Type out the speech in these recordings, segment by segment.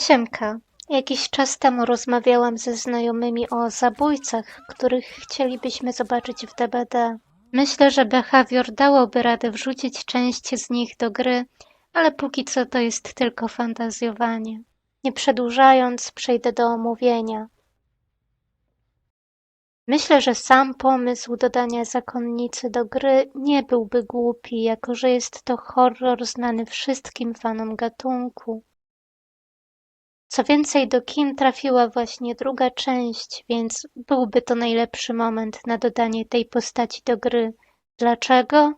Siemka. Jakiś czas temu rozmawiałam ze znajomymi o zabójcach, których chcielibyśmy zobaczyć w DBD. Myślę, że Behavior dałoby radę wrzucić część z nich do gry, ale póki co to jest tylko fantazjowanie. Nie przedłużając, przejdę do omówienia. Myślę, że sam pomysł dodania zakonnicy do gry nie byłby głupi, jako że jest to horror znany wszystkim fanom gatunku. Co więcej, do kin trafiła właśnie druga część, więc byłby to najlepszy moment na dodanie tej postaci do gry. Dlaczego?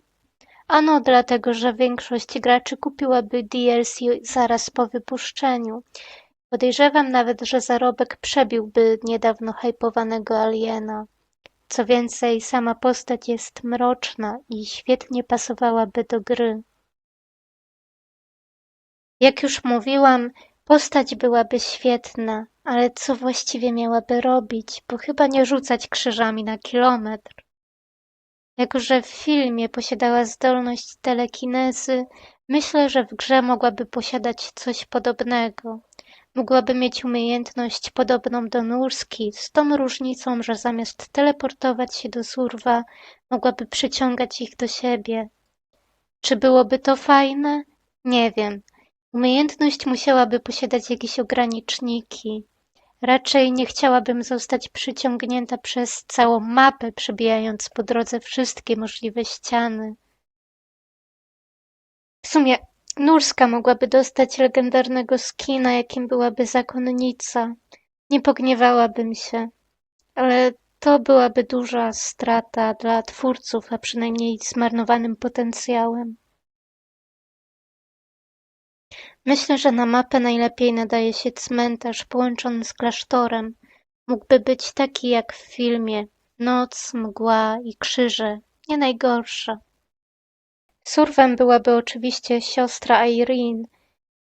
Ano dlatego, że większość graczy kupiłaby DLC zaraz po wypuszczeniu. Podejrzewam nawet, że zarobek przebiłby niedawno hypowanego Aliena. Co więcej, sama postać jest mroczna i świetnie pasowałaby do gry. Jak już mówiłam, Postać byłaby świetna, ale co właściwie miałaby robić, bo chyba nie rzucać krzyżami na kilometr. Jako, że w filmie posiadała zdolność telekinezy, myślę, że w grze mogłaby posiadać coś podobnego. Mogłaby mieć umiejętność podobną do Nurski, z tą różnicą, że zamiast teleportować się do surwa, mogłaby przyciągać ich do siebie. Czy byłoby to fajne? Nie wiem. Umiejętność musiałaby posiadać jakieś ograniczniki. Raczej nie chciałabym zostać przyciągnięta przez całą mapę, przebijając po drodze wszystkie możliwe ściany. W sumie Nurska mogłaby dostać legendarnego skina, jakim byłaby zakonnica. Nie pogniewałabym się, ale to byłaby duża strata dla twórców, a przynajmniej zmarnowanym potencjałem. Myślę, że na mapę najlepiej nadaje się cmentarz połączony z klasztorem. Mógłby być taki jak w filmie. Noc, mgła i krzyże. Nie najgorsza. Surwem byłaby oczywiście siostra Irene.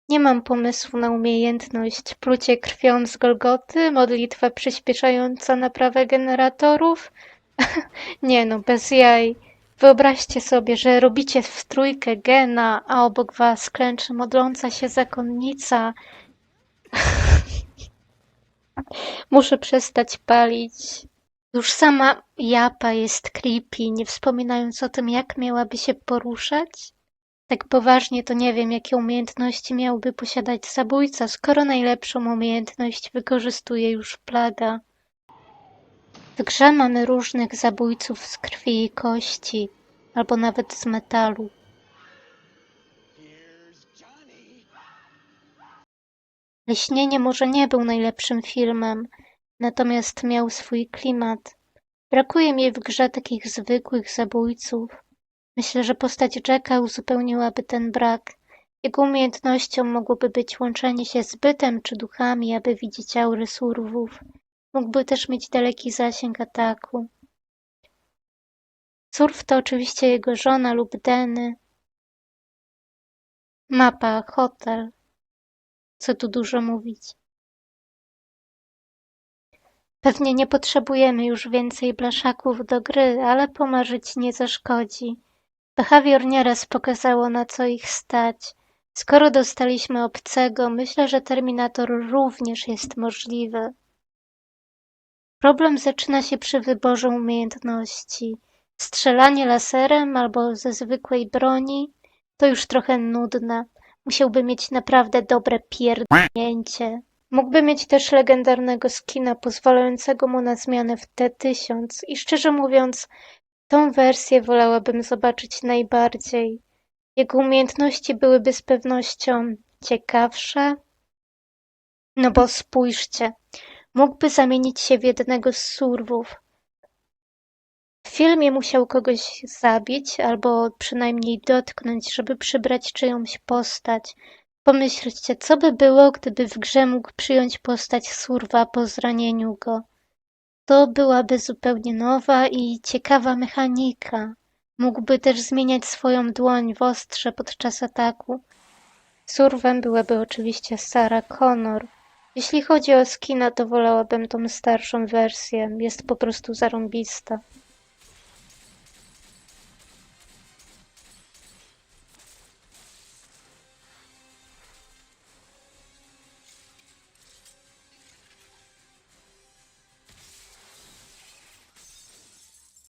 Nie mam pomysłu na umiejętność. Plucie krwią z Golgoty, modlitwa przyspieszająca naprawę generatorów. Nie no, bez jaj. Wyobraźcie sobie, że robicie w trójkę gena, a obok was klęczy modląca się zakonnica. Muszę przestać palić. Już sama japa jest creepy, nie wspominając o tym, jak miałaby się poruszać. Tak poważnie to nie wiem, jakie umiejętności miałby posiadać zabójca, skoro najlepszą umiejętność wykorzystuje już plaga. W grze mamy różnych zabójców z krwi i kości, albo nawet z metalu. Leśnienie może nie był najlepszym filmem, natomiast miał swój klimat. Brakuje mi w grze takich zwykłych zabójców. Myślę, że postać Jacka uzupełniłaby ten brak. Jego umiejętnością mogłoby być łączenie się z bytem czy duchami, aby widzieć aury surwów. Mógłby też mieć daleki zasięg ataku. Surf to oczywiście jego żona lub Deny. Mapa, hotel. Co tu dużo mówić. Pewnie nie potrzebujemy już więcej blaszaków do gry, ale pomarzyć nie zaszkodzi. Behavior nieraz pokazało na co ich stać. Skoro dostaliśmy obcego, myślę, że Terminator również jest możliwy. Problem zaczyna się przy wyborze umiejętności. Strzelanie laserem albo ze zwykłej broni to już trochę nudne. Musiałby mieć naprawdę dobre pierdnięcie. Mógłby mieć też legendarnego skina pozwalającego mu na zmianę w T-1000 i szczerze mówiąc, tą wersję wolałabym zobaczyć najbardziej. Jego umiejętności byłyby z pewnością ciekawsze. No bo spójrzcie, mógłby zamienić się w jednego z surwów. W filmie musiał kogoś zabić albo przynajmniej dotknąć, żeby przybrać czyjąś postać. Pomyślcie, co by było, gdyby w grze mógł przyjąć postać surwa po zranieniu go. To byłaby zupełnie nowa i ciekawa mechanika. Mógłby też zmieniać swoją dłoń w ostrze podczas ataku. Surwem byłaby oczywiście Sarah Connor. Jeśli chodzi o skina, to wolałabym tą starszą wersję. Jest po prostu zarąbista.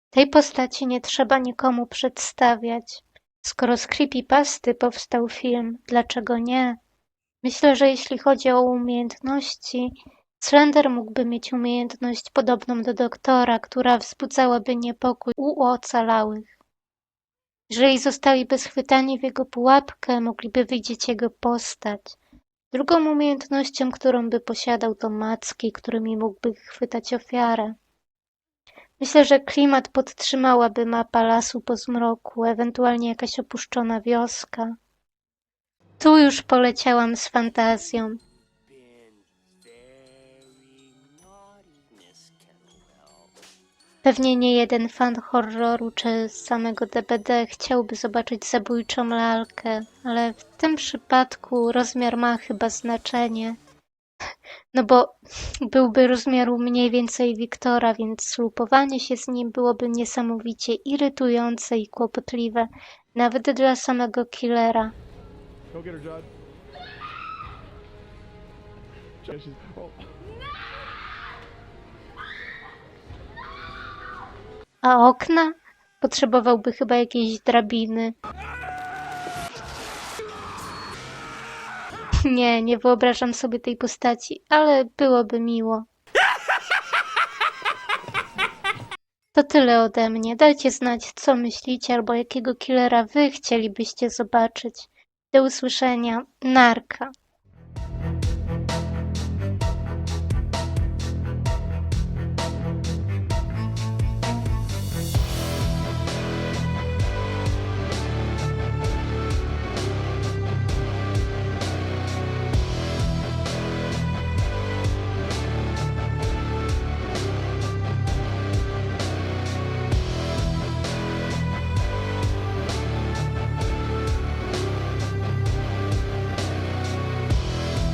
Tej postaci nie trzeba nikomu przedstawiać. Skoro z creepypasty powstał film, dlaczego nie? Myślę, że jeśli chodzi o umiejętności, Slender mógłby mieć umiejętność podobną do doktora, która wzbudzałaby niepokój u ocalałych. Jeżeli zostaliby schwytani w jego pułapkę, mogliby widzieć jego postać. Drugą umiejętnością, którą by posiadał, to macki, którymi mógłby chwytać ofiarę. Myślę, że klimat podtrzymałaby mapa lasu po zmroku, ewentualnie jakaś opuszczona wioska. Tu już poleciałam z fantazją. Pewnie nie jeden fan horroru czy samego DBD chciałby zobaczyć zabójczą lalkę, ale w tym przypadku rozmiar ma chyba znaczenie. No bo byłby rozmiaru mniej więcej Wiktora, więc slupowanie się z nim byłoby niesamowicie irytujące i kłopotliwe, nawet dla samego killera. Go get her, Judd. Judd, she's. Oh. A okna? Potrzebowałby chyba jakiejś drabiny. Nie, nie wyobrażam sobie tej postaci, ale byłoby miło. To tyle ode mnie. Dajcie znać, co myślicie, albo jakiego killera wy chcielibyście zobaczyć. Do usłyszenia. Narka.